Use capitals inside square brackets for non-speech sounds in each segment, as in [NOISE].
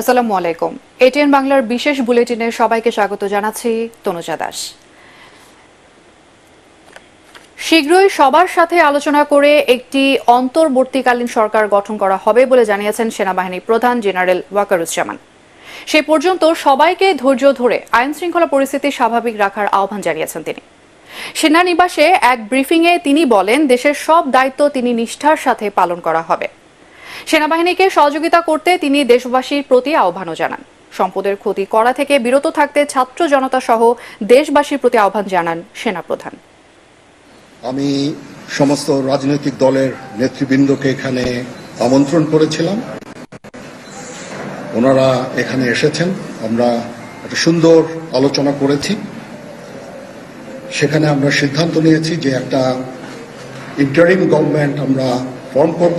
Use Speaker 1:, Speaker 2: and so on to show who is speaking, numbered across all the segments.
Speaker 1: আসসালামু আলাইকুম। এটিএন বাংলার বিশেষ বুলেটিনে সবাইকে স্বাগত জানাচ্ছি তনুজা দাস। শীঘ্রই সবার সাথে আলোচনা করে একটি অন্তর্বর্তীকালীন সরকার গঠন করা হবে বলে জানিয়েছেন সেনাবাহিনী প্রধান জেনারেল ওয়াকারুজ্জামান। সে পর্যন্ত সবাইকে ধৈর্য ধরে আইন শৃঙ্খলা পরিস্থিতি স্বাভাবিক রাখার আহ্বান জানিয়েছেন তিনি। সেনানিবাসে এক ব্রিফিংয়ে তিনি বলেন, দেশের সব দায়িত্ব তিনি নিষ্ঠার সাথে পালন করা হবে। সেনাবাহিনীকে সহযোগিতা করতে তিনি দেশবাসীর প্রতি আহ্বানও জানান। সম্পদের ক্ষতি করা থেকে বিরত থাকতে ছাত্র জনতা সহ দেশবাসীর প্রতি আহ্বান জানান সেনাপ্রধান।
Speaker 2: আমি সমস্ত রাজনৈতিক দলের নেতৃবৃন্দকে এখানে আমন্ত্রণ করেছিলাম। ওনারা এখানে এসেছেন। আমরা একটা সুন্দর আলোচনা করেছি। সেখানে আমরা সিদ্ধান্ত নিয়েছি যে একটা ইন্টারিম গভর্নমেন্ট আমরা ফর্ম করব।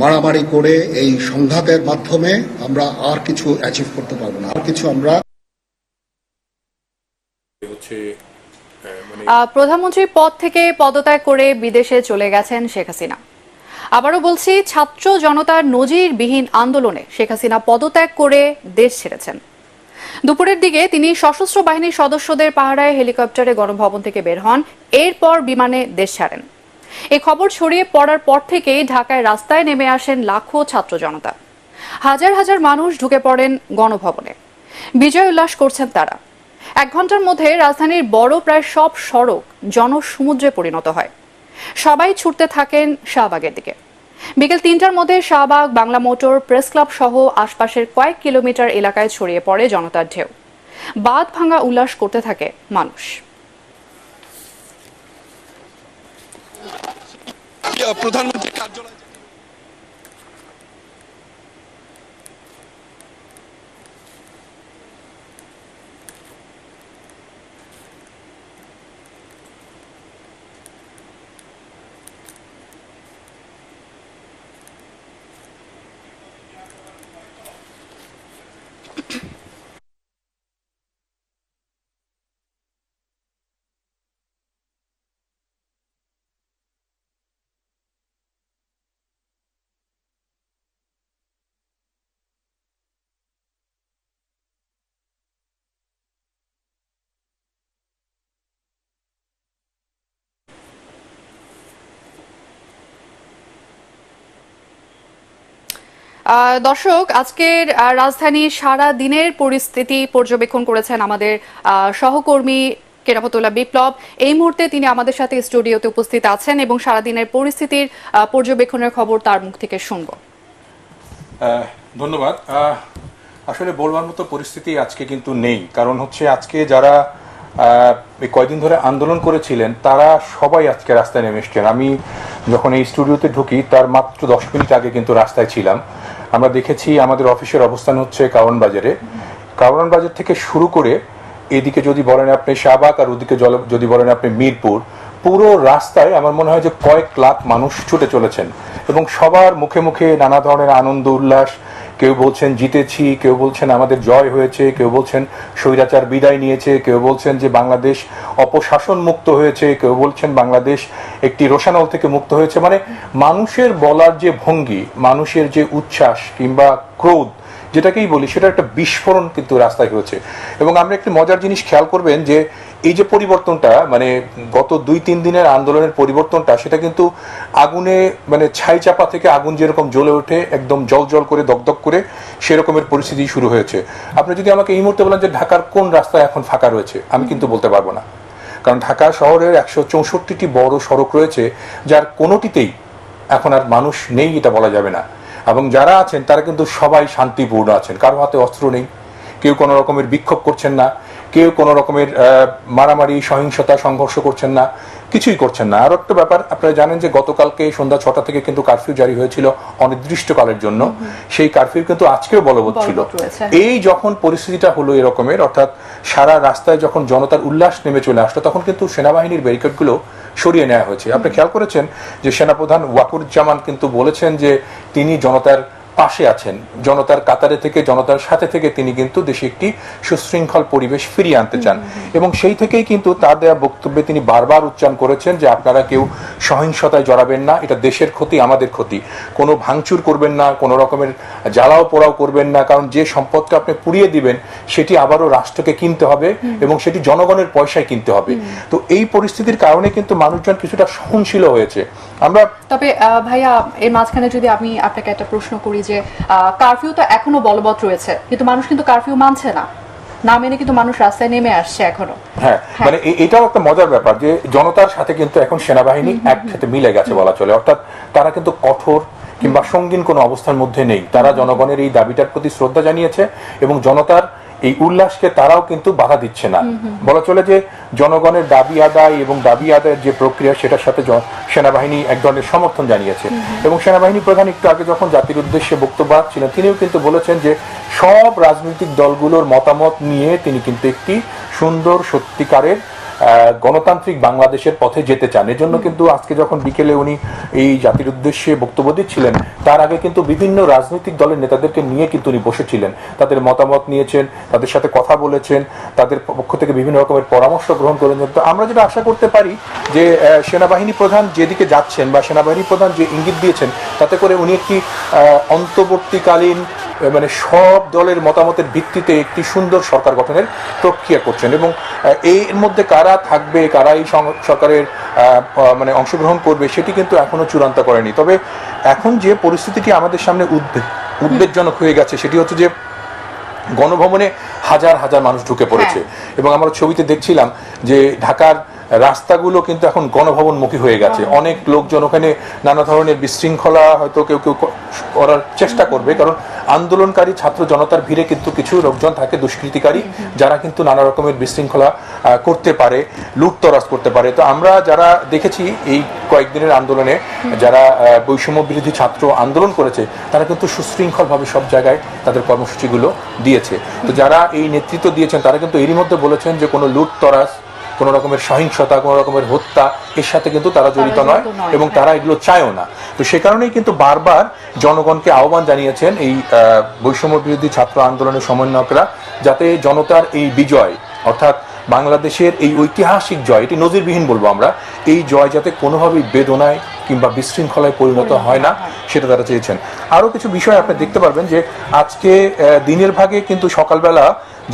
Speaker 2: মারামারি করে এই সংঘাতের মাধ্যমে আমরা আর কিছু অ্যাচিভ করতে পারব না। আর কিছু আমরা
Speaker 3: হচ্ছে মানে
Speaker 1: প্রধানমন্ত্রীর পদ থেকে পদত্যাগ করে বিদেশে চলে গেছেন শেখ হাসিনা। আবারও বলছি ছাত্র জনতার নজিরবিহীন আন্দোলনে শেখ হাসিনা পদত্যাগ করে দেশ ছেড়েছেন। দুপুরের দিকে তিনি সশস্ত্র বাহিনীর সদস্যদের পাহারায় হেলিকপ্টারে গণভবন থেকে বের হন। এরপর বিমানে দেশ ছাড়েন। এই খবর ছড়িয়ে পড়ার পর থেকেই ঢাকায় রাস্তায় নেমে আসেন লাখো ছাত্র জনতা। হাজার হাজার মানুষ ঢুকে পড়েন গণভবনে। বিজয় উল্লাস করছেন তারা। এক ঘণ্টার মধ্যে রাজধানীর বড় প্রায় সব সড়ক জনসমুদ্রে পরিণত হয়। সবাই ছুটতে থাকেন শাহবাগের দিকে। বিকেল তিনটার মধ্যে Shahbagh, Bangla motor, press club সহ আশপাশের কয়েক কিলোমিটার এলাকায় ছড়িয়ে পড়ে জনতার ঢেউ। বাদ ভাঙা উল্লাস করতে থাকে মানুষ।
Speaker 3: প্রধানমন্ত্রী কার্যালয়
Speaker 1: দর্শক, আজকের রাজধানীর সারা দিনের পরিস্থিতি পর্যবেক্ষণ করেছেন আমাদের সহকর্মী কেরামতুল্লাহ বিপ্লব। এই মুহূর্তে তিনি আমাদের সাথে স্টুডিওতে উপস্থিত আছেন এবং সারাদিনের পরিস্থিতির পর্যবেক্ষণের খবর তার মুখ থেকে শুনব।
Speaker 3: ধন্যবাদ। আসলে বলবার মতো পরিস্থিতি আজকে কিন্তু নেই। কারণ হচ্ছে আজকে যারা কয়দিন ধরে আন্দোলন করেছিলেন, তারা সবাই আজকে রাস্তায় নেমে এসছেন। আমি যখন এই স্টুডিওতে ঢুকি, তার মাত্র দশ মিনিট আগে কিন্তু রাস্তায় ছিলাম। আমরা দেখেছি আমাদের অফিসের অবস্থান হচ্ছে কারণ বাজারে। কারণ বাজার থেকে শুরু করে এদিকে যদি বলেন আপনি শাহবাগ আর ওদিকে জল- যদি বলেন আপনি মিরপুর, পুরো রাস্তায় আমার মনে হয় যে কয়েক লাখ মানুষ ছুটে চলেছেন এবং সবার মুখে মুখে নানা ধরনের আনন্দ, উল্লাস কেউ বলছেন জিতেছি, কেউ বলছেন আমাদের জয় হয়েছে, কেউ বলছেন স্বৈরাচার বিদায় নিয়েছে, কেউ বলছেন যে বাংলাদেশ অপশাসন মুক্ত হয়েছে, কেউ বলছেন বাংলাদেশ একটি রোশানল থেকে মুক্ত হয়েছে। মানে মানুষের বলার যে ভঙ্গি, মানুষের যে উচ্ছ্বাস কিংবা ক্রোধ, যেটাকেই বলি সেটা একটা বিস্ফোরণ কিন্তু রাস্তায় হয়েছে। এবং আমরা একটি মজার জিনিস খেয়াল করবেন যে এই যে পরিবর্তনটা মানে গত দুই, তিন দিনের আন্দোলনের পরিবর্তনটা, সেটা কিন্তু আগুনে মানে ছাই চাপা থেকে আগুন যেরকম জ্বলে ওঠে, একদম জল জল করে দগদগ করে, সেরকমের পরিস্থিতি শুরু হয়েছে। আপনি যদি আমাকে এই মুহূর্তে বলেন যে ঢাকার কোন রাস্তায় এখন ফাঁকা রয়েছে, আমি কিন্তু বলতে পারব না। কারণ ঢাকা শহরের একশো চৌষট্টিটি বড় সড়ক রয়েছে, যার কোনোটিতেই এখন আর মানুষ নেই, এটা বলা যাবে না। এবং যারা আছেন, তারা কিন্তু সবাই শান্তিপূর্ণ আছেন, কারও হাতে অস্ত্র নেই, কেউ কোনো রকমের বিক্ষোভ করছেন না কেউ কোনো রকমের মারামারি সহিংসতা সংঘর্ষ করছেন না কিছুই করছেন না। আর একটা ব্যাপার আপনারা জানেন যে গতকালকে সন্ধ্যা ছটা থেকে কিন্তু কারফিউ জারি হয়েছিল অনির্দিষ্টকালের জন্য। সেই কারফিউ কিন্তু আজকেও বলবৎ ছিল। এই যখন পরিস্থিতিটা হলো এরকমের অর্থাৎ সারা রাস্তায় যখন জনতার উল্লাস নেমে চলে আসলো তখন কিন্তু সেনাবাহিনীর ব্যারিকেডগুলো সরিয়ে নেওয়া হয়েছে। আপনি খেয়াল করেছেন যে সেনাপ্রধান ওয়াকুরুজ্জামান কিন্তু বলেছেন যে তিনি জনতার পাশে আছেন। জনতার কাতারে থেকে জনতার সাথে থেকে তিনি কিন্তু দেশে একটি সুশৃঙ্খল পরিবেশ ফিরিয়ে আনতে চান। এবং সেই থেকেই কিন্তু তার দেওয়া বক্তব্যে তিনি বারবার উচ্চারণ করেছেন যে আপনারা কেউ সহিংসতায় জড়াবেন না এটা দেশের ক্ষতি আমাদের ক্ষতি। কোনো ভাঙচুর করবেন না কোনো রকমের জ্বালাও পোড়াও করবেন না কারণ যে সম্পদটা আপনি পুড়িয়ে দিবেন সেটি আবারও রাষ্ট্রকে কিনতে হবে এবং সেটি জনগণের পয়সায় কিনতে হবে। তো এই পরিস্থিতির কারণে কিন্তু মানুষজন কিছুটা সহনশীল হয়েছে। আমরা
Speaker 1: তবে আহ, ভাইয়া এর মাঝখানে যদি আমি আপনাকে একটা প্রশ্ন করি যে কারফিউ তো এখনও বলবৎ রয়েছে কিন্তু মানুষ কিন্তু কারফিউ মানছে না। না মেনে কিন্তু মানুষ রাস্তায় নেমে আসছে এখনও।
Speaker 3: হ্যাঁ মানে এটাও একটা মজার ব্যাপার যে জনতার সাথে কিন্তু এখন সেনাবাহিনী একসাথে মিলে গেছে বলা চলে। অর্থাৎ তারা কিন্তু কঠোর কিংবা সঙ্গীন কোনো অবস্থার মধ্যে নেই। তারা জনগণের এই দাবিটার প্রতি শ্রদ্ধা জানিয়েছে এবং জনতার এই উল্লাসকে তারাও কিন্তু বাধা দিচ্ছে না। বলা চলে যে জনগণের দাবি আদায় এবং দাবি আদায়ের যে প্রক্রিয়া সেটার সাথে সেনাবাহিনী এক ধরনের সমর্থন জানিয়েছে। এবং সেনাবাহিনী প্রধান একটু আগে যখন জাতির উদ্দেশ্যে বক্তব্য ছিলেন তিনিও কিন্তু বলেছেন যে সব রাজনৈতিক দলগুলোর মতামত নিয়ে তিনি কিন্তু একটি সুন্দর সত্যিকারের গণতান্ত্রিক বাংলাদেশের পথে যেতে চান। এজন্য কিন্তু আজকে যখন বিকেলে উনি এই জাতির উদ্দেশ্যে বক্তব্য দিচ্ছিলেন তার আগে কিন্তু বিভিন্ন রাজনৈতিক দলের নেতাদেরকে নিয়ে কিন্তু উনি বসেছিলেন। তাদের মতামত নিয়েছেন তাদের সাথে কথা বলেছেন তাদের পক্ষ থেকে বিভিন্ন রকমের পরামর্শ গ্রহণ করেছেন। তো আমরা যেটা আশা করতে পারি যে সেনাবাহিনী প্রধান যেদিকে যাচ্ছেন বা সেনাবাহিনী প্রধান যে ইঙ্গিত দিয়েছেন তাতে করে উনি একটি আহ, অন্তর্বর্তীকালীন মানে সব দলের মতামতের ভিত্তিতে একটি সুন্দর সরকার গঠনের প্রক্রিয়া করছেন এবং এর মধ্যে কারা থাকবে কারা এই সরকারের মানে অংশগ্রহণ করবে, সেটি কিন্তু এখনও চূড়ান্ত করেনি। তবে এখন যে পরিস্থিতিটি আমাদের সামনে উদ্বেগ উদ্বেগজনক হয়ে গেছে, সেটি হচ্ছে যে গণভবনে হাজার হাজার মানুষ ঢুকে পড়েছে। এবং আমরা ছবিতে দেখছিলাম যে ঢাকার রাস্তাগুলো কিন্তু এখন গণভবনমুখী হয়ে গেছে। অনেক লোকজন ওখানে নানা ধরনের বিশৃঙ্খলা হয়তো কেউ কেউ করার চেষ্টা করবে। কারণ আন্দোলনকারী ছাত্র জনতার ভিড়ে কিন্তু কিছু লোকজন থাকে দুষ্কৃতিকারী যারা কিন্তু নানা রকমের বিশৃঙ্খলা করতে পারে লুটতরাজ করতে পারে। তো আমরা যারা দেখেছি এই কয়েকদিনের আন্দোলনে যারা বৈষম্য বিরোধী ছাত্র আন্দোলন করেছে তারা কিন্তু সুশৃঙ্খলভাবে সব জায়গায় তাদের কর্মসূচিগুলো দিয়েছে। তো যারা এই নেতৃত্ব দিয়েছেন তারা কিন্তু এরই মধ্যে বলেছেন যে কোনো লুটতরাজ কোনো রকমের সহিংসতা কোনো রকমের হত্যা এর সাথে কিন্তু তারা জড়িত নয় এবং
Speaker 1: হ্যাঁ।
Speaker 3: তারা এগুলো চায়ও না তো সে কারণেই কিন্তু বারবার জনগণকে আহ্বান জানিয়েছেন এই বৈষম্য বিরোধী ছাত্র আন্দোলনের সমন্বয়করা যাতে জনতার এই বিজয় অর্থাৎ বাংলাদেশের এই ঐতিহাসিক জয় এটি নজিরবিহীন বলব আমরা এই জয় যাতে কোনোভাবেই বেদনায় কিংবা বিশৃঙ্খলায় পরিণত হয় না, সেটা তারা চেয়েছেন। আরও কিছু বিষয় আপনি দেখতে পারবেন যে আজকে দিনের ভাগে কিন্তু সকালবেলা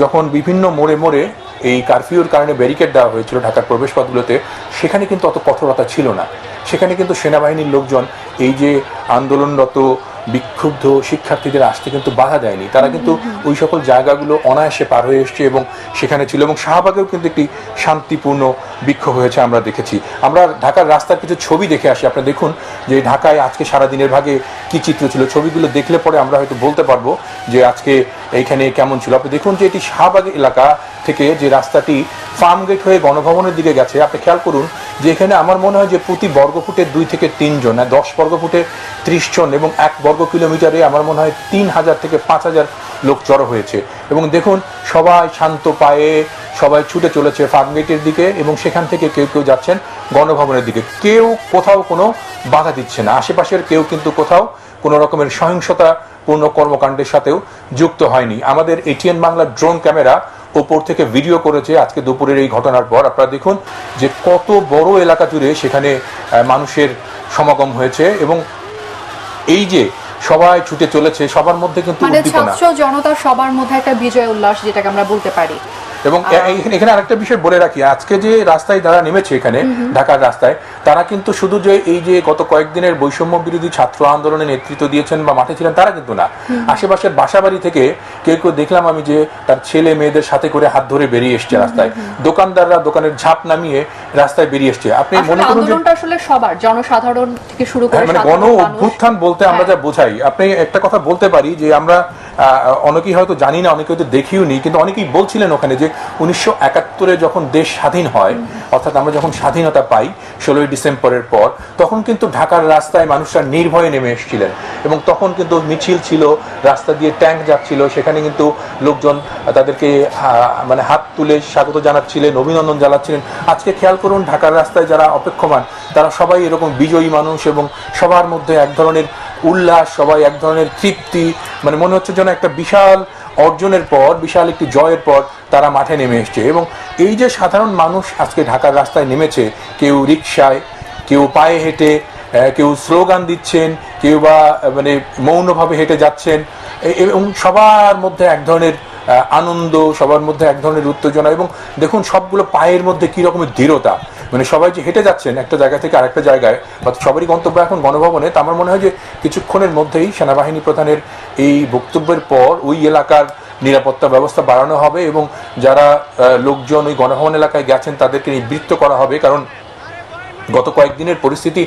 Speaker 3: যখন বিভিন্ন মোড়ে মোড়ে এই কারফিউর কারণে ব্যারিকেড দেওয়া হয়েছিল ঢাকার প্রবেশপথগুলোতে, সেখানে কিন্তু অত কঠোরতা ছিল না। সেখানে কিন্তু সেনাবাহিনীর লোকজন এই যে আন্দোলনরত বিক্ষুব্ধ শিক্ষার্থীদের আসতে কিন্তু বাধা দেয়নি। তারা কিন্তু ওই সকল জায়গাগুলো অনায়াসে পার হয়ে এসছে এবং সেখানে ছিল এবং শাহবাগেও কিন্তু একটি শান্তিপূর্ণ বিক্ষোভ হয়েছে আমরা দেখেছি। আমরা ঢাকার রাস্তার কিছু ছবি দেখে আসি। আপনি দেখুন যে ঢাকায় আজকে সারা দিনের ভাগে কি চিত্র ছিল। ছবিগুলো দেখলে পরে আমরা হয়তো বলতে পারব যে আজকে এইখানে কেমন ছিল। আপনি দেখুন যে এটি শাহবাগ এলাকা থেকে যে রাস্তাটি ফার্ম গেট হয়ে গণভবনের দিকে গেছে। আপনি খেয়াল করুন যে এখানে আমার মনে হয় যে প্রতি বর্গফুটে দুই থেকে তিনজন আর দশ বর্গফুটে ত্রিশ জন এবং এক বর্গ কিলোমিটারে আমার মনে হয় তিন হাজার থেকে পাঁচ হাজার লোক জড়ো হয়েছে। এবং দেখুন, সবাই শান্ত পায়ে সবাই ছুটে চলেছে ফার্ম গেটের দিকে এবং সেখান থেকে কেউ কেউ যাচ্ছেন গণভবনের দিকে। কেউ কোথাও কোনো বাধা দিচ্ছে না। আশেপাশের কেউ কিন্তু কোথাও কোনো রকমের সহিংসতা শান্তিপূর্ণ কর্মকাণ্ডের সাথেও যুক্ত হয়নি। আমাদের এটিএন বাংলা ড্রোন ক্যামেরা ওপর থেকে ভিডিও করেছে আজকে দুপুরের এই ঘটনার পর। আপনারা দেখুন যে কত বড় এলাকা জুড়ে সেখানে মানুষের সমাগম হয়েছে এবং এই যে সবাই ছুটে চলেছে সবার মধ্যে কিন্তু
Speaker 1: মানে জনতার সবার মধ্যে একটা বিজয় উল্লাস যেটাকে আমরা বলতে পারি।
Speaker 3: এবং এখানে- আরেকটা বিষয় বলে রাখি আজকে যে রাস্তায় যারা নেমেছে এখানে ঢাকার রাস্তায় তারা কিন্তু শুধু যে এই যে গত কয়েকদিনের বৈষম্য বিরোধী ছাত্র আন্দোলনে নেতৃত্ব দিয়েছেন বা মাঠে ছিলেন তারা কিন্তু না। আশেপাশের বাসাবাড়ি থেকে কেউ কেউ দেখলাম আমি যে তার ছেলে মেয়েদের সাথে করে হাত ধরে বেরিয়ে এসছে রাস্তায়। দোকানদাররা দোকানের ঝাঁপ নামিয়ে রাস্তায় বেরিয়ে এসছে। আপনি মনে করুন যে
Speaker 1: আসলে সবার জনসাধারণ থেকে শুরু করে
Speaker 3: হ্যাঁ, মানে গণ অভ্যুত্থান বলতে আমরা যা
Speaker 1: হ্যাঁ।
Speaker 3: বোঝাই। আপনি একটা কথা বলতে পারি যে আমরা অনেকেই হয়তো জানি না অনেকে হয়তো দেখিও নি কিন্তু অনেকেই বলছিলেন ওখানে যে উনিশশো একাত্তরে যখন দেশ স্বাধীন হয়, অর্থাৎ আমরা যখন স্বাধীনতা পাই, ষোলোই ডিসেম্বরের পর, তখন কিন্তু ঢাকার রাস্তায় মানুষরা নির্ভয়ে নেমে এসেছিলেন। এবং তখন কিন্তু মিছিল ছিল, রাস্তা দিয়ে ট্যাঙ্ক যাচ্ছিল, সেখানে কিন্তু লোকজন তাদেরকে মানে হাত তুলে স্বাগত জানাচ্ছিলেন, অভিনন্দন জানাচ্ছিলেন। আজকে খেয়াল করুন, ঢাকার রাস্তায় যারা অপেক্ষমান, তারা সবাই এরকম বিজয়ী মানুষ এবং সবার মধ্যে এক ধরনের উল্লাস, সবাই এক ধরনের তৃপ্তি মানে মনে হচ্ছে যেন একটা বিশাল অর্জনের পর, বিশাল একটি জয়ের পর তারা মাঠে নেমে এসছে এবং এই যে সাধারণ মানুষ আজকে ঢাকার রাস্তায় নেমেছে, কেউ রিক্সায় কেউ পায়ে হেঁটে কেউ স্লোগান দিচ্ছেন, কেউ বা মানে মৌনভাবে হেঁটে যাচ্ছেন এবং সবার মধ্যে এক ধরনের আনন্দ, সবার মধ্যে এক ধরনের উত্তেজনা এবং দেখুন সবগুলো পায়ের মধ্যে কি রকমের দৃঢ়তা। মানে সবাই যে হেঁটে যাচ্ছেন একটা জায়গা থেকে আরেকটা জায়গায় বা সবারই গন্তব্য এখন গণভবনে তা আমার মনে হয় যে কিছুক্ষণের মধ্যেই সেনাবাহিনী প্রধানের এই বক্তব্যের পর ওই এলাকার নিরাপত্তা ব্যবস্থা বাড়ানো হবে এবং যারা লোকজন ওই গণভবন এলাকায় গেছেন তাদেরকে নিবৃত্ত করা হবে। কারণ গত কয়েকদিনের পরিস্থিতি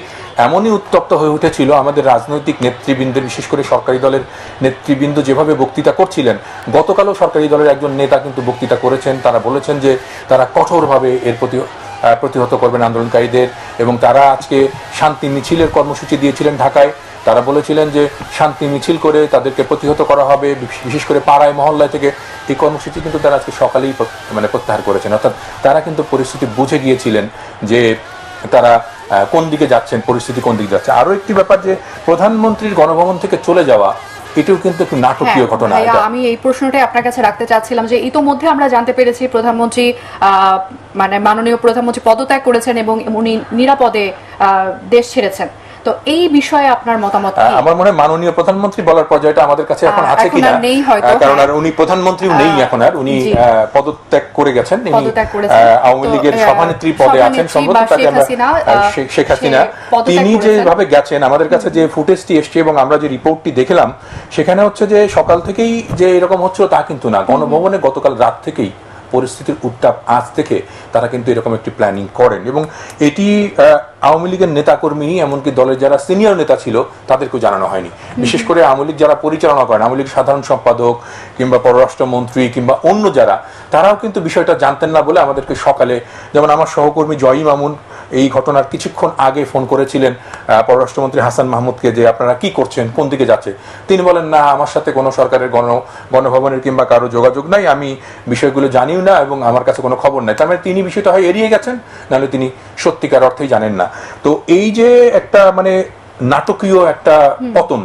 Speaker 3: এমনই উত্তপ্ত হয়ে উঠেছিল, আমাদের রাজনৈতিক নেতৃবৃন্দের, বিশেষ করে সরকারি দলের নেতৃবৃন্দ যেভাবে বক্তৃতা করছিলেন, গতকালও সরকারি দলের একজন নেতা কিন্তু বক্তৃতা করেছেন। তারা বলেছেন যে তারা কঠোরভাবে এর প্রতি প্রতিহত করবেন আন্দোলনকারীদের এবং তারা আজকে শান্তি মিছিলের কর্মসূচি দিয়েছিলেন ঢাকায়। তারা বলেছিলেন যে শান্তি মিছিল করে তাদেরকে প্রতিহত করা হবে বিশেষ করে পাড়ায়, মহল্লায় থেকে। এই কর্মসূচি কিন্তু তারা আজকে সকালেই মানে প্রত্যাহার করেছেন। অর্থাৎ তারা কিন্তু পরিস্থিতি বুঝে গিয়েছিলেন যে তারা কোন দিকে যাচ্ছেন, পরিস্থিতি কোন দিকে যাচ্ছে। আরও একটি ব্যাপার যে প্রধানমন্ত্রীর গণভবন থেকে চলে যাওয়া এটাও কিন্তু একটু নাটকীয়
Speaker 1: হ্যাঁ,
Speaker 3: ঘটনা
Speaker 1: আমি এই প্রশ্নটাই আপনার কাছে রাখতে চাচ্ছিলাম যে ইতোমধ্যে আমরা জানতে পেরেছি প্রধানমন্ত্রী আহ, মানে মাননীয় প্রধানমন্ত্রী পদত্যাগ করেছেন এবং উনি নিরাপদে আহ, দেশ ছেড়েছেন। তো এই বিষয়ে আপনার মতামত
Speaker 3: আমার মনে হয় মাননীয় প্রধানমন্ত্রী বলার পর্যায়টা আমাদের কাছে এখন আছে কিনা? কারণ
Speaker 1: হ্যাঁ।
Speaker 3: আর উনি প্রধানমন্ত্রীও নেই এখন আর। উনি পদত্যাগ করে গেছেন। আহ, আওয়ামী লীগের সভানেত্রী পদে আছেন। সম্ভবত তাকে
Speaker 1: শেখ
Speaker 3: আমরা শেখ- হাসিনা তিনি। যেভাবে গেছেন আমাদের কাছে যে ফুটেজটি এসছে এবং আমরা যে রিপোর্টটি দেখলাম সেখানে হচ্ছে যে সকাল থেকেই যে এরকম হচ্ছে তা কিন্তু না। গণভবনে গতকাল রাত থেকেই পরিস্থিতির উত্তাপ আজ থেকে তারা কিন্তু এরকম একটি প্ল্যানিং করেন এবং এটি আওয়ামী লীগের নেতাকর্মী এমনকি দলের যারা সিনিয়র নেতা ছিল তাদেরকেও জানানো হয়নি। বিশেষ করে আওয়ামী লীগ যারা পরিচালনা করেন আওয়ামী লীগ সাধারণ সম্পাদক কিংবা পররাষ্ট্রমন্ত্রী কিংবা অন্য যারা তারাও কিন্তু বিষয়টা জানতেন না বলে আমাদেরকে সকালে যেমন আমার সহকর্মী জয়ী মামুন এই ঘটনার কিছুক্ষণ আগে ফোন করেছিলেন পররাষ্ট্রমন্ত্রী হাসান মাহমুদকে যে আপনারা কি করছেন কোন দিকে যাচ্ছে। তিনি বলেন না আমার সাথে কোনো সরকারের গণ গণভবনের কিংবা কারও যোগাযোগ নাই আমি বিষয়গুলো জানিও না এবং আমার কাছে কোনো খবর নাই। তার মানে তিনি বিষয়টা হয় এড়িয়ে গেছেন নাহলে তিনি সত্যিকার অর্থেই জানেন না। তো এই যে একটা মানে নাটকীয় একটা পতন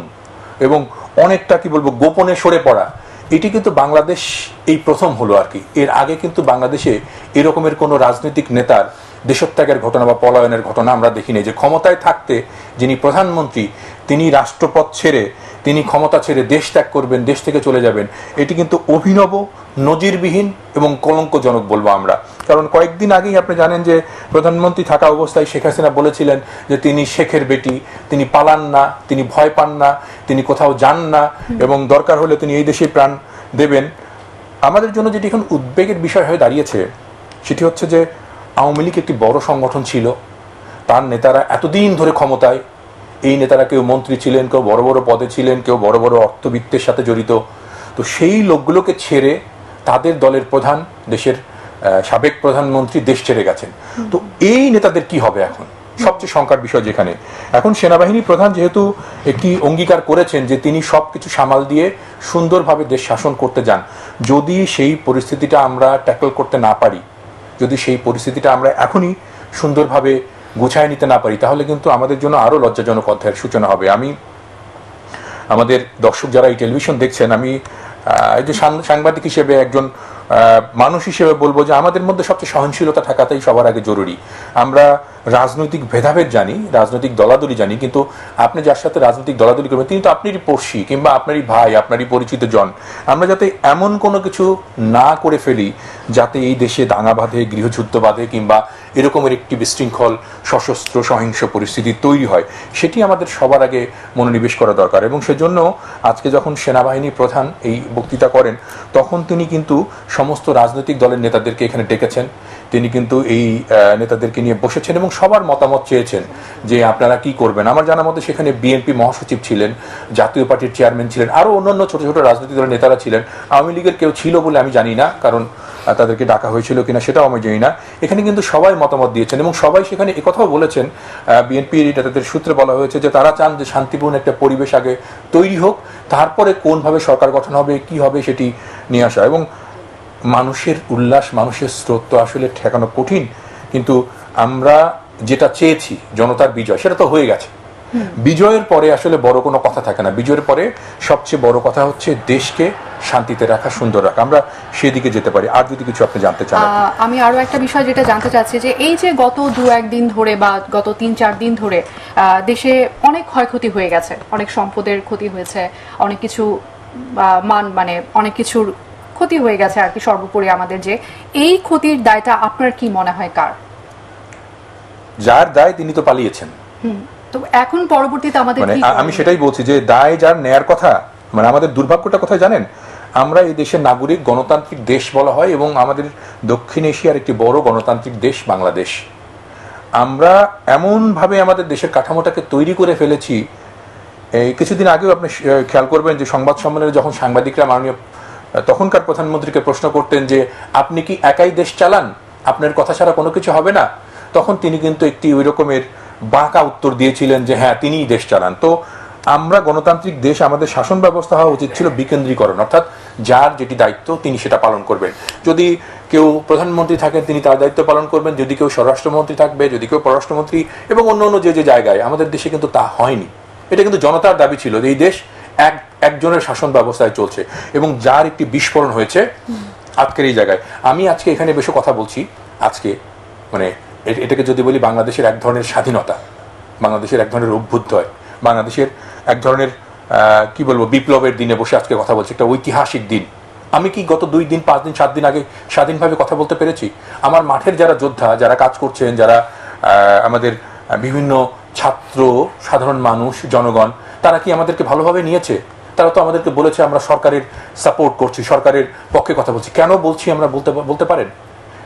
Speaker 3: এবং অনেকটা কি বলব গোপনে সরে পড়া এটি কিন্তু বাংলাদেশ এই প্রথম হলো আর কি। এর আগে কিন্তু বাংলাদেশে এরকমের কোনো রাজনৈতিক নেতার দেশত্যাগের ঘটনা বা পলায়নের ঘটনা আমরা দেখিনি। যে ক্ষমতায় থাকতে যিনি প্রধানমন্ত্রী, তিনি রাষ্ট্রপদ ছেড়ে, তিনি ক্ষমতা ছেড়ে দেশ ত্যাগ করবেন, দেশ থেকে চলে যাবেন, এটি কিন্তু অভিনব, নজিরবিহীন এবং কলঙ্কজনক বলব আমরা। কারণ কয়েকদিন আগেই আপনি জানেন যে প্রধানমন্ত্রী থাকা অবস্থায় শেখ হাসিনা বলেছিলেন যে তিনি শেখের বেটি, তিনি পালান না, তিনি ভয় পান না, তিনি কোথাও যান না এবং দরকার হলে তিনি এই দেশে প্রাণ দেবেন। আমাদের জন্য যেটি এখন উদ্বেগের বিষয় হয়ে দাঁড়িয়েছে, সেটি হচ্ছে যে আওয়ামী লীগ একটি বড় সংগঠন ছিল। তার নেতারা এতদিন ধরে ক্ষমতায়। এই নেতারা কেউ মন্ত্রী ছিলেন, কেউ বড় বড় পদে ছিলেন, কেউ বড় বড় অর্থবিত্তের সাথে জড়িত। তো সেই লোকগুলোকে ছেড়ে তাদের দলের প্রধান, দেশের সাবেক প্রধানমন্ত্রী দেশ ছেড়ে গেছেন। তো এই নেতাদের কি হবে এখন? সবচেয়ে শঙ্কার বিষয় যেখানে। এখন সেনাবাহিনী প্রধান যেহেতু একটি অঙ্গীকার করেছেন যে তিনি সবকিছু সামাল দিয়ে সুন্দরভাবে দেশ শাসন করতে যান, যদি সেই পরিস্থিতিটা আমরা ট্যাকল করতে না পারি যদি সেই পরিস্থিতিটা আমরা এখনই সুন্দরভাবে গুছায় নিতে না পারি, তাহলে কিন্তু আমাদের জন্য আরও লজ্জাজনক অধ্যায়ের সূচনা হবে। আমি, আমাদের দর্শক যারা এই টেলিভিশন দেখছেন, আমি এই যে সাংবাদিক হিসেবে একজন মানুষ হিসেবে বলব যে আমাদের মধ্যে সবচেয়ে সহনশীলতা থাকাতেই সবার আগে জরুরি। আমরা রাজনৈতিক ভেদাভেদ জানি, রাজনৈতিক দলাদলি জানি, কিন্তু আপনি যার সাথে রাজনৈতিক দলাদলি করবেন, তিনি তো আপনারই পড়শি কিংবা আপনারই ভাই, আপনারই পরিচিত জন। আমরা যাতে এমন কোনো কিছু না করে ফেলি, যাতে এই দেশে দাঙ্গা বাঁধে, গৃহযুদ্ধ বাঁধে, কিংবা এরকমের একটি বিশৃঙ্খল, সশস্ত্র, সহিংস পরিস্থিতি তৈরি হয়, সেটি আমাদের সবার আগে মনোনিবেশ করা দরকার। এবং সেজন্য আজকে যখন সেনাবাহিনী প্রধান এই বক্তৃতা করেন, তখন তিনি কিন্তু সমস্ত রাজনৈতিক দলের নেতাদেরকে এখানে ডেকেছেন। তিনি কিন্তু এই নেতাদেরকে নিয়ে বসেছেন এবং সবার মতামত চেয়েছেন যে আপনারা কি করবেন। আমার জানা মতে সেখানে বিএনপি মহাসচিব ছিলেন, জাতীয় পার্টির চেয়ারম্যান ছিলেন, আরও অন্যান্য ছোট ছোট রাজনৈতিক দলের নেতারা ছিলেন। আওয়ামী লীগের কেউ ছিল বলে আমি জানি না, কারণ তাদেরকে ডাকা হয়েছিল কিনা সেটাও আমি জানি না। এখানে কিন্তু সবাই মতামত দিয়েছেন এবং সবাই সেখানে একথাও বলেছেন বিএনপি নেতাদের সূত্রে বলা হয়েছে যে তারা চান যে শান্তিপূর্ণ একটা পরিবেশ আগে তৈরি হোক, তারপরে কোনভাবে সরকার গঠন হবে, কি হবে সেটি নিয়ে আসা এবং মানুষের উল্লাস মানুষের স্রোত তো আসলে ঠেকানো কঠিন। কিন্তু আমরা যেটা চেয়েছি জনতার বিজয় সেটা তো হয়ে গেছে। বিজয়ের পরে আসলে বড় কোনো কথা থাকে না। বিজয়ের পরে সবচেয়ে বড় কথা হচ্ছে দেশকে শান্তিতে রাখা সুন্দর রাখা। আমরা সেদিকে যেতে পারি। আর যদি কিছু আপনি জানতে চান
Speaker 1: আমি আরও একটা বিষয় যেটা জানতে চাচ্ছি যে এই যে গত দু একদিন ধরে বা গত তিন চার দিন ধরে আহ, দেশে অনেক ক্ষয়ক্ষতি হয়ে গেছে। অনেক সম্পদের ক্ষতি হয়েছে। অনেক কিছু মান মানে অনেক কিছুর ক্ষতি হয়ে গেছে আর কি সর্বোপরি আমাদের যে এই ক্ষতির দায়টা আপনার কি মনে হয় কার?
Speaker 3: যার দায় তিনি তো পালিয়েছেন।
Speaker 1: তো এখন পরবর্তীতে আমাদের
Speaker 3: মানে আমি সেটাই বলছি যে দায় যার নেয়ার কথা মানে আমাদের দুর্ভাগ্যটা কোথায় জানেন? আমরা এই দেশের নাগরিক গণতান্ত্রিক দেশ বলা হয় এবং আমাদের দক্ষিণ এশিয়ার একটি বড় গণতান্ত্রিক দেশ বাংলাদেশ। আমরা এমনভাবে আমাদের দেশের কাঠামোটাকে তৈরি করে ফেলেছি। এই কিছুদিন আগেও আপনি খেয়াল করবেন যে সংবাদ সম্মেলনে যখন সাংবাদিকরা মাননীয় তখনকার প্রধানমন্ত্রীকে প্রশ্ন করতেন যে, আপনি কি একাই দেশ চালান? আপনার কথা ছাড়া কোনো কিছু হবে না? তখন তিনি কিন্তু একটি ওই রকমের বাঁকা উত্তর দিয়েছিলেন যে হ্যাঁ তিনিই দেশ চালান। তো আমরা গণতান্ত্রিক দেশ, আমাদের শাসন ব্যবস্থা হওয়া উচিত ছিল বিকেন্দ্রীকরণ, অর্থাৎ যার যেটি দায়িত্ব তিনি সেটা পালন করবেন। যদি কেউ প্রধানমন্ত্রী থাকেন, তিনি তার দায়িত্ব পালন করবেন। যদি কেউ স্বরাষ্ট্রমন্ত্রী থাকবে, যদি কেউ পররাষ্ট্রমন্ত্রী এবং অন্য অন্য যে যে জায়গায়, আমাদের দেশে কিন্তু তা হয়নি। এটা কিন্তু জনতার দাবি ছিল যে, এই দেশ এক, একজনের শাসন ব্যবস্থায় চলছে এবং যার একটি বিস্ফোরণ হয়েছে আজকের এই জায়গায়। আমি আজকে এখানে বেশি কথা বলছি, আজকে মানে এটাকে যদি বলি বাংলাদেশের এক ধরনের স্বাধীনতা, বাংলাদেশের এক ধরনের অভ্যুদয়, বাংলাদেশের এক ধরনের কি বলব, বিপ্লবের দিনে বসে আজকে কথা বলছি, একটা ঐতিহাসিক দিন। আমি কি গত দুই দিন, পাঁচ দিন, সাত দিন আগে স্বাধীনভাবে কথা বলতে পেরেছি? আমার মাঠের যারা যোদ্ধা, যারা কাজ করছেন, যারা আমাদের বিভিন্ন ছাত্র, সাধারণ মানুষ, জনগণ, তারা কি আমাদেরকে ভালোভাবে নিয়েছে? তারা তো আমাদেরকে বলেছে, আমরা সরকারের সাপোর্ট করছি, সরকারের পক্ষে কথা বলছি। কেন বলছি আমরা বলতে বলতে পারেন?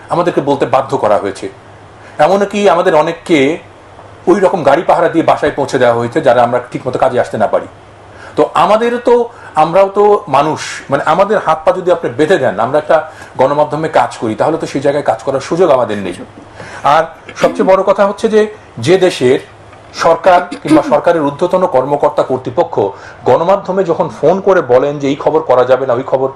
Speaker 3: আমাদেরকে বলতে বাধ্য করা হয়েছে। এমনকি আমাদের অনেককে ওই রকম গাড়ি পাহারা দিয়ে বাসায় পৌঁছে দেওয়া হয়েছে, যারা আমরা ঠিকমতো কাজে আসতে না পারি। তো আমাদের তো, আমরাও তো মানুষ। মানে আমাদের হাত পা যদি আপনি বেঁধে দেন, আমরা একটা গণমাধ্যমে কাজ করি, তাহলে তো সেই জায়গায় কাজ করার সুযোগ আমাদের নেই। আর সবচেয়ে বড় কথা হচ্ছে যে যে দেশের সরকার কিংবা সরকারের ঊর্ধ্বতন কর্মকর্তা কর্তৃপক্ষ গণমাধ্যমে যখন ফোন করে বলেন যে এই খবর করা যাবে না, ওই খবর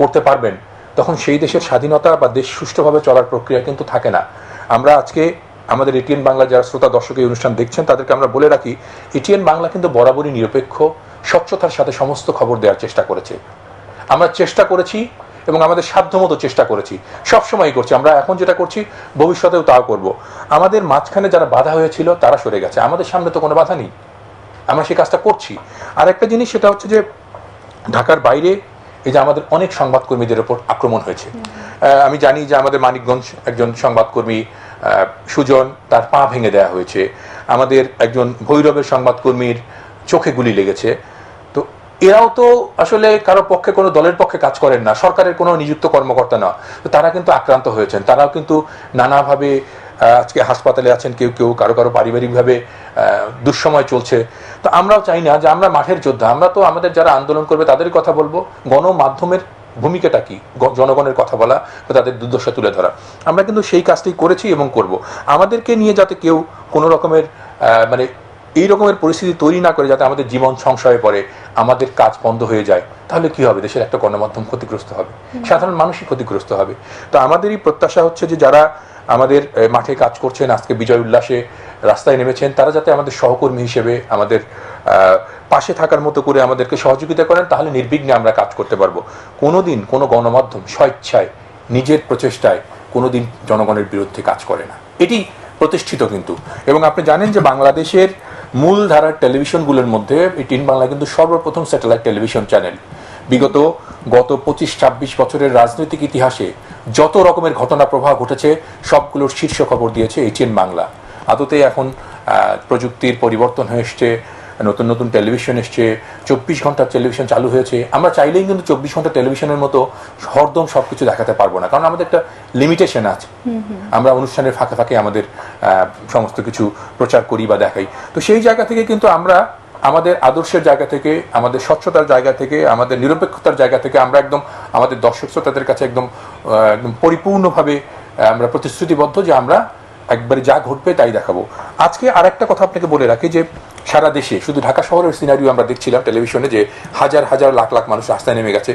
Speaker 3: করতে পারবেন, তখন সেই দেশের স্বাধীনতা বা দেশ সুষ্ঠুভাবে চলার প্রক্রিয়া কিন্তু থাকে না। আমরা আজকে আমাদের এটিএন বাংলা যারা শ্রোতা, দর্শক এই অনুষ্ঠান দেখছেন, তাদেরকে আমরা বলে রাখি, এটিএন বাংলা কিন্তু বরাবরই নিরপেক্ষ, স্বচ্ছতার সাথে সমস্ত খবর দেওয়ার চেষ্টা করেছে। আমরা চেষ্টা করেছি এবং আমাদের সাধ্যমতো চেষ্টা করেছি। সবসময় করছি। আমরা এখন যেটা করছি ভবিষ্যতেও তাও করব। আমাদের মাঝখানে যারা বাধা হয়েছিল তারা সরে গেছে। আমাদের সামনে তো কোনো বাধা নেই। আমরা সেই কাজটা করছি। আর একটা জিনিস সেটা হচ্ছে যে ঢাকার বাইরে এই যে আমাদের অনেক সংবাদকর্মীদের ওপর আক্রমণ হয়েছে। আমি জানি যে আমাদের মানিকগঞ্জ একজন সংবাদকর্মী আহ, সুজন তার পা ভেঙে দেওয়া হয়েছে। আমাদের একজন ভৈরবের সংবাদকর্মীর চোখে গুলি লেগেছে। এরাও তো আসলে কারও পক্ষে, কোনো দলের পক্ষে কাজ করেন না। সরকারের কোনো নিযুক্ত কর্মকর্তা না। তারা কিন্তু আক্রান্ত হয়েছেন। তারাও কিন্তু নানাভাবে আজকে হাসপাতালে আছেন কেউ কেউ কারও কারও পারিবারিকভাবে দুঃসময় চলছে। তো আমরাও চাই না যে আমরা মাঠের যোদ্ধা। আমরা তো আমাদের যারা আন্দোলন করবে তাদের কথা বলব। গণমাধ্যমের ভূমিকাটা কি? জনগণের কথা বলা বা তাদের দুর্দশা তুলে ধরা। আমরা কিন্তু সেই কাজটি করেছি এবং করব। আমাদেরকে নিয়ে যাতে কেউ কোনো রকমের মানে এই রকমের পরিস্থিতি তৈরি না করে যাতে আমাদের জীবন সংশয়ে পড়ে আমাদের কাজ বন্ধ হয়ে যায় তাহলে কি হবে? দেশের একটা গণমাধ্যম ক্ষতিগ্রস্ত হবে। সাধারণ মানুষই ক্ষতিগ্রস্ত হবে। তো আমাদেরই প্রত্যাশা হচ্ছে যে যারা আমাদের মাঠে কাজ করছেন আজকে বিজয় উল্লাসে রাস্তায় নেমেছেন তারা যাতে আমাদের সহকর্মী হিসেবে আমাদের আহ, পাশে থাকার মতো করে আমাদেরকে সহযোগিতা করেন তাহলে নির্বিঘ্নে আমরা কাজ করতে পারব। কোনোদিন কোনো গণমাধ্যম স্বেচ্ছায় নিজের প্রচেষ্টায় কোনোদিন জনগণের বিরুদ্ধে কাজ করে না। এটি প্রতিষ্ঠিত কিন্তু। এবং আপনি জানেন যে বাংলাদেশের মূল ধারার টেলিভিশনগুলোর মধ্যে এই টিন বাংলা কিন্তু সর্বপ্রথম স্যাটেলাইট টেলিভিশন চ্যানেল। বিগত গত পঁচিশ ছাব্বিশ বছরের রাজনৈতিক ইতিহাসে যত রকমের ঘটনা প্রবাহ ঘটেছে, সবগুলোর শীর্ষ খবর দিয়েছে এইচএন বাংলা। আদতে এখন প্রযুক্তির পরিবর্তন হয়ে এসছে নতুন নতুন টেলিভিশন এসছে চব্বিশ ঘণ্টার টেলিভিশন চালু হয়েছে। আমরা চাইলেই কিন্তু চব্বিশ ঘণ্টা টেলিভিশনের মতো হরদম সবকিছু দেখাতে পারব না কারণ আমাদের একটা লিমিটেশন আছে। আমরা অনুষ্ঠানের ফাঁকে ফাঁকে আমাদের সমস্ত কিছু প্রচার করি বা দেখাই। তো সেই জায়গা থেকে কিন্তু আমরা আমাদের আদর্শের জায়গা থেকে আমাদের স্বচ্ছতার জায়গা থেকে আমাদের নিরপেক্ষতার জায়গা থেকে আমরা একদম আমাদের দর্শক শ্রোতাদের কাছে একদম একদম পরিপূর্ণভাবে আমরা প্রতিশ্রুতিবদ্ধ যে আমরা একবারে যা ঘটবে তাই দেখাবো। আজকে আর একটা কথা আপনাকে বলে রাখি যে সারা দেশে শুধু ঢাকা শহরের সিনারিও আমরা দেখছিলাম টেলিভিশনে যে হাজার হাজার লাখ লাখ মানুষ রাস্তায় নেমে গেছে।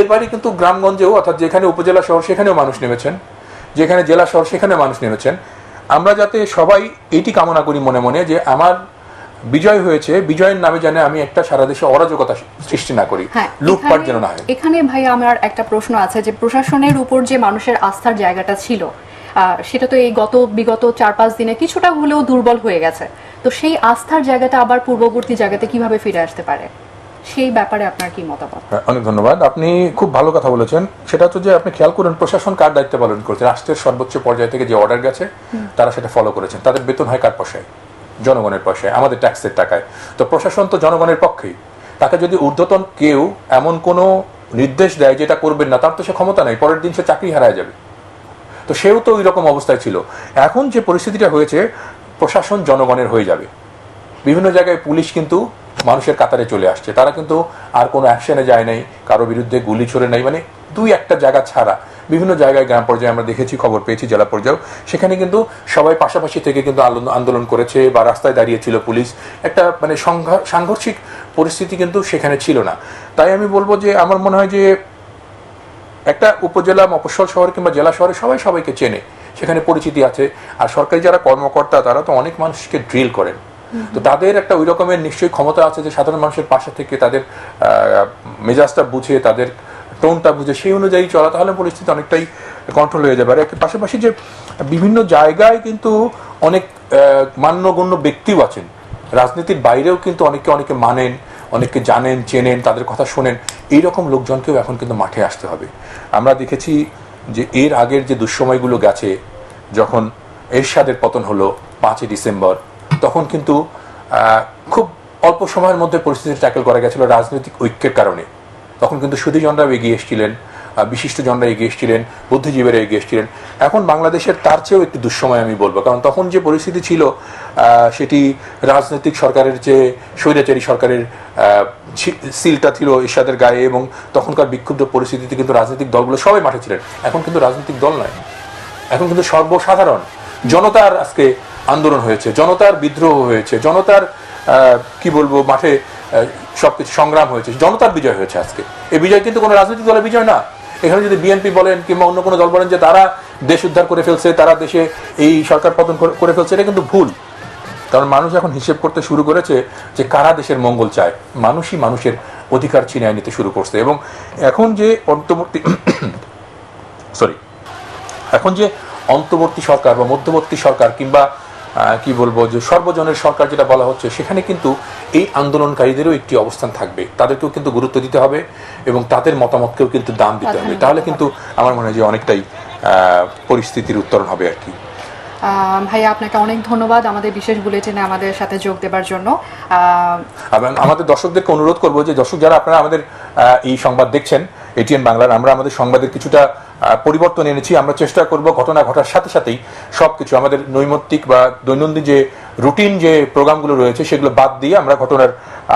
Speaker 3: এর বাইরে কিন্তু গ্রামগঞ্জেও অর্থাৎ যেখানে উপজেলা শহর সেখানেও মানুষ নেমেছেন যেখানে জেলা শহর সেখানে মানুষ নেমেছেন। আমরা যাতে সবাই এটি কামনা করি মনে মনে যে আমার বিজয় হয়েছে বিজয়ের নামে জানে আমি একটা সারা দেশে অরাজকতা সৃষ্টি না করি
Speaker 1: হ্যাঁ
Speaker 3: লুটপাট যেন না হয়।
Speaker 1: এখানে ভাই আমার একটা প্রশ্ন আছে যে প্রশাসনের উপর যে মানুষের আস্থার জায়গাটা ছিল সেটা তো এই গত বিগত চার পাঁচ দিনে কিছুটা হলেও দুর্বল হয়ে গেছে। তো সেই আস্থার জায়গাটা আবার পূর্ববর্তী জায়গাতে কীভাবে ফিরে আসতে পারে? সেই ব্যাপারে আপনার কি মতামত?
Speaker 3: হ্যাঁ, অনেক ধন্যবাদ। আপনি খুব ভালো কথা বলেছেন। সেটা হচ্ছে যে আপনি খেয়াল করুন প্রশাসন কার দায়িত্ব পালন করেছে? রাষ্ট্রের সর্বোচ্চ পর্যায় থেকে যে অর্ডার গেছে তারা সেটা ফলো করেছেন। তাদের বেতন হয় কার পয়সায় জনগণের পয়সায় আমাদের ট্যাক্সের টাকায়। তো প্রশাসন তো জনগণের পক্ষেই। তাকে যদি ঊর্ধ্বতন কেউ এমন কোনো নির্দেশ দেয় যেটা করবেন না তার তো সে ক্ষমতা নেই। পরের দিন সে চাকরি হারায় যাবে। তো সেও তো ওই রকম অবস্থায় ছিল। এখন যে পরিস্থিতিটা হয়েছে, প্রশাসন জনগণের হয়ে যাবে। বিভিন্ন জায়গায় পুলিশ কিন্তু মানুষের কাতারে চলে আসছে। তারা কিন্তু আর কোনো অ্যাকশনে যায় নাই, কারও বিরুদ্ধে গুলি ছড়ে নাই। মানে দুই একটা জায়গা ছাড়া। বিভিন্ন জায়গায় গ্রাম পর্যায়ে আমরা দেখেছি, খবর পেয়েছি, জেলা পর্যায়েও। সেখানে কিন্তু সবাই পাশাপাশি থেকে কিন্তু আন্দোলন করেছে বা রাস্তায় দাঁড়িয়েছিল পুলিশ। একটা মানে সংঘা- সাংঘর্ষিক পরিস্থিতি কিন্তু সেখানে ছিল না। তাই আমি বলব যে, আমার মনে হয় যে একটা উপজেলা, মফস্বল শহর কিংবা জেলা শহরে সবাই সবাইকে চেনে। সেখানে পরিচিতি আছে। আর সরকারি যারা কর্মকর্তা, তারা তো অনেক মানুষকে ড্রিল করেন। তো তাদের একটা ওই রকমের নিশ্চয়ই ক্ষমতা আছে যে সাধারণ মানুষের পাশে থেকে তাদের মেজাজটা বুঝে, তাদের টোনটা বুঝে, সেই অনুযায়ী চলা, তাহলে পরিস্থিতি অনেকটাই কন্ট্রোল হয়ে যাবে। আর পাশাপাশি যে বিভিন্ন জায়গায় কিন্তু অনেক মান্যগণ্য ব্যক্তিও আছেন। রাজনীতির বাইরেও কিন্তু অনেকে অনেকে মানেন। অনেকে জানেন, চেনেন, তাদের কথা শোনেন। এইরকম লোকজনকেও এখন কিন্তু মাঠে আসতে হবে। আমরা দেখেছি যে এর আগের যে দুঃসময়গুলো গেছে, যখন এরশাদের পতন হলো পাঁচই ডিসেম্বর, তখন কিন্তু খুব অল্প সময়ের মধ্যে পরিস্থিতি ট্যাকেল করা গেছিল রাজনৈতিক ঐক্যের কারণে। তখন কিন্তু সুধীজনরাও এগিয়ে এসেছিলেন। বিশিষ্টজনরা এগিয়ে এসেছিলেন, বুদ্ধিজীবীরা এগিয়ে এসেছিলেন। এখন বাংলাদেশের তার চেয়েও একটি দুঃসময় আমি বলব। কারণ তখন যে পরিস্থিতি ছিল সেটি রাজনৈতিক সরকারের যে স্বৈরাচারী সরকারের সিলটা ছিল এরশাদের গায়ে এবং তখনকার বিক্ষুব্ধ পরিস্থিতিতে কিন্তু রাজনৈতিক দলগুলো সবাই মাঠে ছিলেন। এখন কিন্তু রাজনৈতিক দল নয় এখন কিন্তু সর্বসাধারণ জনতার আজকে আন্দোলন হয়েছে, জনতার বিদ্রোহ হয়েছে, জনতার কি বলব, মাঠে সবকিছু সংগ্রাম হয়েছে, জনতার বিজয় হয়েছে আজকে। এই বিজয় কিন্তু কোনো রাজনৈতিক দলের বিজয় না। এখানে যদি বিএনপি বলেন কিংবা অন্য কোনো দল বলেন যে তারা দেশ উদ্ধার করে ফেলছে, তারা দেশে এই সরকার পতন করে- ফেলছে, এটা কিন্তু ভুল। কারণ মানুষ এখন হিসেব করতে শুরু করেছে যে কারা দেশের মঙ্গল চায়। মানুষই মানুষের অধিকার ছিনিয়ে নিতে শুরু করছে। এবং এখন যে অন্তর্বর্তী [COUGHS] সরি এখন যে অন্তর্বর্তী সরকার বা মধ্যবর্তী সরকার কিংবা কি বলব যে সর্বজনের সরকার যেটা বলা হচ্ছে সেখানে কিন্তু এই আন্দোলনকারীদেরও একটি অবস্থান থাকবে। তাদেরকেও কিন্তু গুরুত্ব দিতে হবে এবং তাদের মতামতকেও কিন্তু দাম দিতে হবে। তাহলে কিন্তু আমার মনে হয় যে অনেকটাই আহ, পরিস্থিতির উত্তরণ হবে আর কি।
Speaker 1: ভাইয়া আপনাকে অনেক ধন্যবাদ আমাদের বিশেষ বুলেটিনে আমাদের সাথে যোগ দেবার জন্য।
Speaker 3: এবং আমাদের দর্শকদেরকে অনুরোধ করব যে দর্শক যারা আপনারা আমাদের এই সংবাদ দেখছেন এটিএন বাংলার, আমরা আমাদের সংবাদের কিছুটা পরিবর্তন এনেছি। আমরা চেষ্টা করব ঘটনা ঘটার সাথে সাথেই সবকিছু, আমাদের নৈমিত্তিক বা দৈনন্দিন যে রুটিন, যে প্রোগ্রামগুলো রয়েছে, সেগুলো বাদ দিয়ে আমরা ঘটনার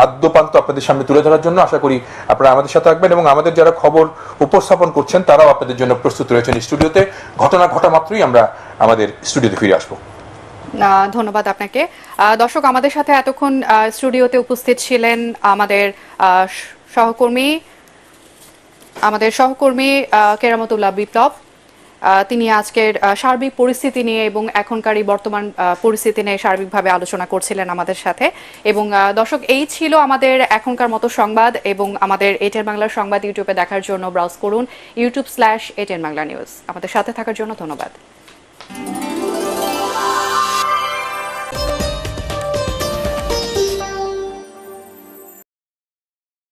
Speaker 3: আদ্যপান্ত আপনাদের সামনে তুলে ধরার জন্য আশা করি আপনারা আমাদের সাথে থাকবেন এবং আমাদের যারা খবর উপস্থাপন করছেন, তারাও আপনাদের জন্য প্রস্তুত রয়েছেন স্টুডিওতে। ঘটনা ঘটা মাত্রই আমরা আমাদের স্টুডিওতে ফিরে আসব।
Speaker 1: ধন্যবাদ আপনাকে। দর্শক, আমাদের সাথে এতক্ষণ স্টুডিওতে উপস্থিত ছিলেন আমাদের সহকর্মী আমাদের সহকর্মী কেরামতুল্লাহ বিপ্লব। তিনি আজকের সার্বিক পরিস্থিতি নিয়ে এবং এখনকার এই বর্তমান পরিস্থিতি নিয়ে সার্বিকভাবে আলোচনা করছিলেন আমাদের সাথে। এবং দর্শক, এই ছিল আমাদের এখনকার মতো সংবাদ এবং আমাদের এটেন বাংলার সংবাদ ইউটিউবে দেখার জন্য ব্রাউজ করুন, YouTube slash ATN Bangla news. আমাদের সাথে থাকার জন্য ধন্যবাদ।